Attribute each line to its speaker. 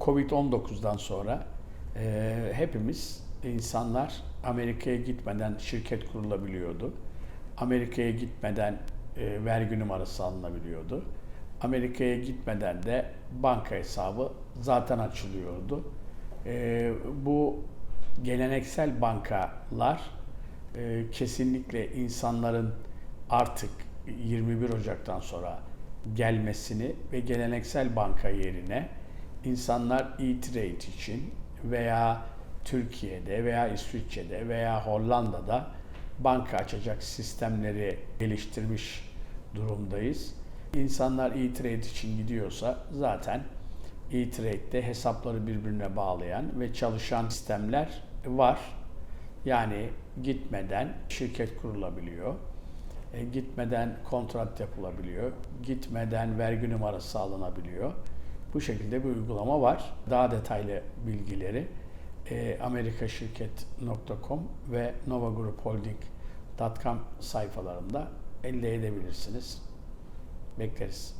Speaker 1: Covid-19'dan sonra e, hepimiz insanlar Amerika'ya gitmeden şirket kurulabiliyordu. Amerika'ya gitmeden e, vergi numarası alınabiliyordu. Amerika'ya gitmeden de banka hesabı zaten açılıyordu. E, bu geleneksel bankalar e, kesinlikle insanların artık 21 Ocak'tan sonra gelmesini ve geleneksel banka yerine insanlar e-trade için veya Türkiye'de veya İsviçre'de veya Hollanda'da banka açacak sistemleri geliştirmiş durumdayız. İnsanlar e-trade için gidiyorsa zaten e-trade'de hesapları birbirine bağlayan ve çalışan sistemler var. Yani gitmeden şirket kurulabiliyor. E, gitmeden kontrat yapılabiliyor. Gitmeden vergi numarası alınabiliyor. Bu şekilde bir uygulama var. Daha detaylı bilgileri e, amerikaşirket.com ve novagroupholding.com sayfalarında elde edebilirsiniz. Bekleriz.